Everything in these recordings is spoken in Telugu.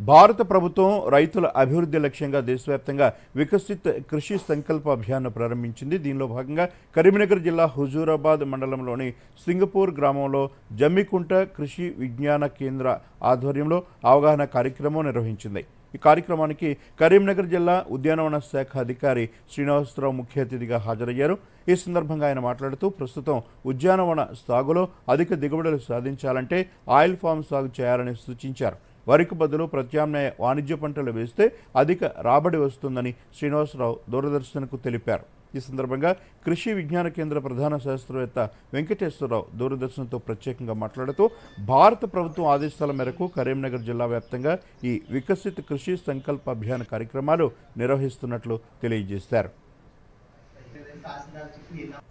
భారత ప్రభుత్వం రైతుల అభివృద్ధి లక్ష్యంగా దేశవ్యాప్తంగా వికసిత్ కృషి సంకల్ప అభియాన్ను ప్రారంభించింది. దీనిలో భాగంగా కరీంనగర్ జిల్లా హుజూరాబాద్ మండలంలోని సింగపూర్ గ్రామంలో జమ్మికుంట కృషి విజ్ఞాన కేంద్ర ఆధ్వర్యంలో అవగాహన కార్యక్రమం నిర్వహించింది. ఈ కార్యక్రమానికి కరీంనగర్ జిల్లా ఉద్యానవన శాఖ అధికారి శ్రీనివాసరావు ముఖ్య అతిథిగా హాజరయ్యారు. ఈ సందర్భంగా ఆయన మాట్లాడుతూ ప్రస్తుతం ఉద్యానవన సాగులో అధిక దిగుబడులు సాధించాలంటే ఆయిల్ ఫామ్ సాగు చేయాలని సూచించారు. వరికి బదులు ప్రత్యామ్నాయ వాణిజ్య పంటలు వేస్తే అధిక రాబడి వస్తుందని శ్రీనివాసరావు దూరదర్శన్కు తెలిపారు. ఈ సందర్భంగా కృషి విజ్ఞాన కేంద్ర ప్రధాన శాస్త్రవేత్త వెంకటేశ్వరరావు దూరదర్శన్తో ప్రత్యేకంగా మాట్లాడుతూ భారత ప్రభుత్వం ఆదేశాల మేరకు కరీంనగర్ జిల్లా వ్యాప్తంగా ఈ వికసిత్ కృషి సంకల్ప అభియాన్ కార్యక్రమాలు నిర్వహిస్తున్నట్లు తెలియజేశారు.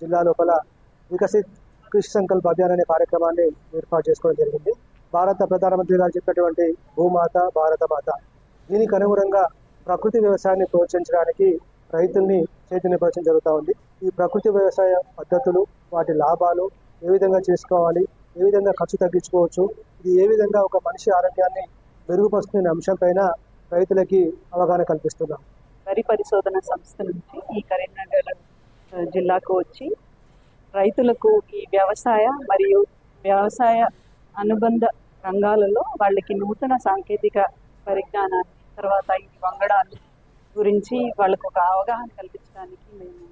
జిల్లా లోపల వికసిత్ కృషి సంకల్ప అభియాన్ అనే కార్యక్రమాన్ని ఏర్పాటు చేసుకోవడం జరిగింది. భారత ప్రధానమంత్రి గారు చెప్పినటువంటి భూమాత భారత మాత. దీనికి అనుగుణంగా ప్రకృతి వ్యవసాయాన్ని ప్రోత్సహించడానికి రైతుల్ని చైతన్యపరచడం జరుగుతూ ఉంది. ఈ ప్రకృతి వ్యవసాయ పద్ధతులు వాటి లాభాలు ఏ విధంగా చేసుకోవాలి ఏ విధంగా ఖర్చు తగ్గించుకోవచ్చు ఇది ఏ విధంగా ఒక మనిషి ఆరోగ్యాన్ని మెరుగుపరుస్తున్న అంశంపైన రైతులకి అవగాహన కల్పిస్తున్నాం. వరి పరిశోధన సంస్థ నుంచి ఈ కరీంనగర్ జిల్లాకు వచ్చి రైతులకు ఈ వ్యవసాయ మరియు వ్యవసాయ అనుబంధ రంగాలలో వాళ్ళకి నూతన సాంకేతిక పరిజ్ఞానాన్ని తర్వాత ఈ వంగడాలు గురించి వాళ్ళకు ఒక అవగాహన కల్పించడానికి మేము